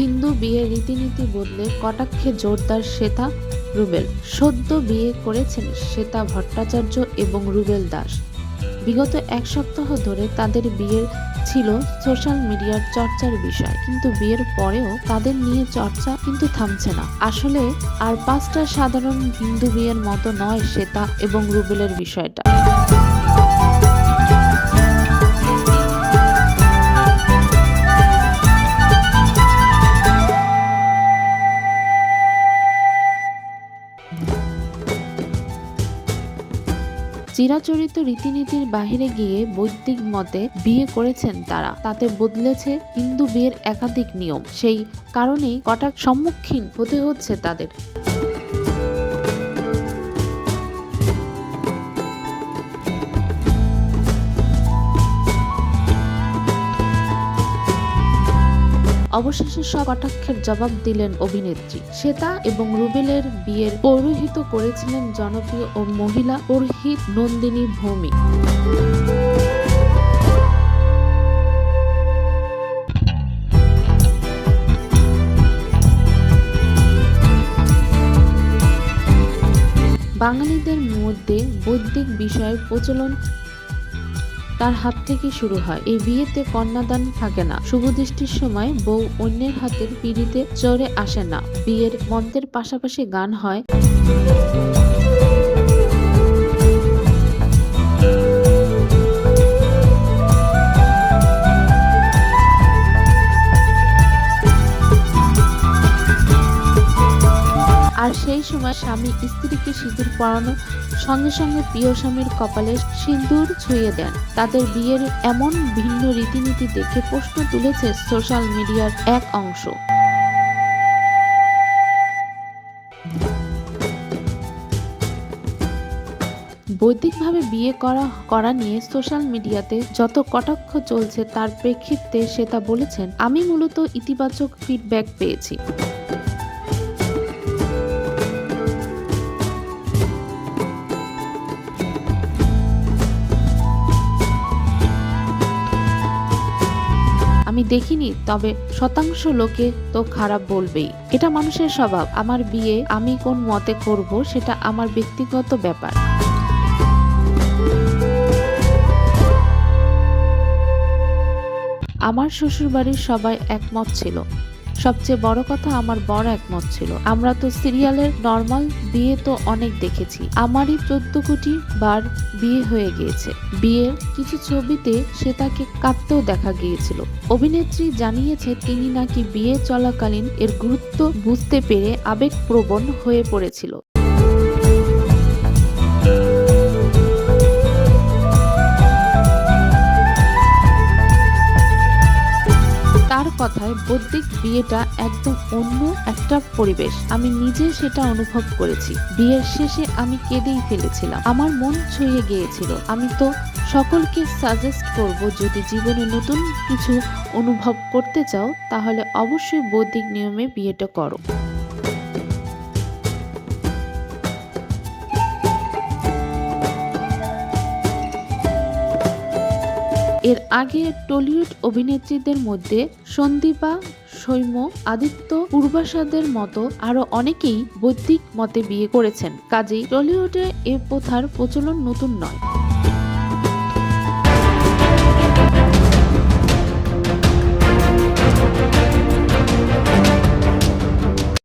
হিন্দু বিয়ের রীতিনীতি বদলে কটাক্ষে জোরদার শ্বেতা রুবেল। সদ্য বিয়ে করেছেন শ্বেতা ভট্টাচার্য এবং রুবেল দাস। বিগত এক সপ্তাহ ধরে তাদের বিয়ের ছিল সোশ্যাল মিডিয়ার চর্চার বিষয়। কিন্তু বিয়ের পরেও তাদের নিয়ে চর্চা কিন্তু থামছে না। আসলে আর পাঁচটা সাধারণ হিন্দু বিয়ের মতো নয় শ্বেতা এবং রুবেলের বিষয়টা। চিরাচরিত রীতিনীতির বাহিরে গিয়ে বৈদিক মতে বিয়ে করেছেন তারা। তাতে বদলেছে হিন্দু বিয়ের একাধিক নিয়ম। সেই কারণেই কটাক সম্মুখীন হতে হচ্ছে তাদের। অবশেষে সব কটাক্ষের জবাব দিলেন অভিনেত্রী। শ্বেতা এবং রুবেলের বিয়ের পৌরোহিত করেছিলেন জনপ্রিয় ও মহিলা পুরোহিত নন্দিনী ভৌমিক। বাঙালিদের মধ্যে বৈদিক বিষয়ের প্রচলন তার হাত থেকে শুরু হয়। এই বিয়েতে কন্যাদান থাকে না। শুভ দৃষ্টির সময় বউ অন্যের হাতের পিড়িতে চড়ে আসে না। বিয়ের মন্ত্রের পাশাপাশি গান হয়। সেই সময় স্বামী স্ত্রীকে সিঁদুর পরানো, সঙ্গে সঙ্গে প্রিয় স্বামীর কপালে সিঁদুর ছুঁয়ে দেন। তাদের বিয়ের এমন ভিন্ন রীতিনীতি দেখে প্রশ্ন তুলেছে সোশ্যাল মিডিয়ার এক অংশ। বৈদিকভাবে বিয়ে করা করা নিয়ে সোশ্যাল মিডিয়াতে যত কটাক্ষ চলছে তার প্রেক্ষিতে সে তা বলেছেন, আমি মূলত ইতিবাচক ফিডব্যাক পেয়েছি। আমি দেখিনি, তবে শতাংশ লোকে তো খারাপ বলবেই। এটা মানুষের স্বভাব। আমার বিয়ে আমি কোন মতে করব সেটা আমার ব্যক্তিগত ব্যাপার। আমার শ্বশুর বাড়ির সবাই একমত ছিল। সবচেয়ে বড় কথা আমার বড় একমত ছিল। আমরা তো সিরিয়ালের নর্মাল বিয়ে তো অনেক দেখেছি। আমারই চোদ্দ কোটি বার বিয়ে হয়ে গিয়েছে। বিয়ের কিছু ছবিতে সে তাকে কাঁদতেও দেখা গিয়েছিল। অভিনেত্রী জানিয়েছে, তিনি নাকি বিয়ে চলাকালীন এর গুরুত্ব বুঝতে পেরে আবেগপ্রবণ হয়ে পড়েছিল। কথায় বৈদিক বিয়েটা একদম অন্য একটা পরিবেশ। আমি নিজে সেটা অনুভব করেছি। বিয়ের শেষে আমি কেঁদেই ফেলেছিলাম। আমার মন ছুঁয়ে গিয়েছিল। আমি তো সকলকে সাজেস্ট করব, যদি জীবনে নতুন কিছু অনুভব করতে চাও, তাহলে অবশ্যই বৌদ্ধিক নিয়মে বিয়েটা করো। এর আগে টলিউড অভিনেত্রীদের মধ্যে সন্দীপা, সৈম্য, আদিত্য পূর্বাসাদের মতো আরও অনেকেই বৈদিক মতে বিয়ে করেছেন। কাজেই টলিউডে এ প্রথার প্রচলন নতুন নয়।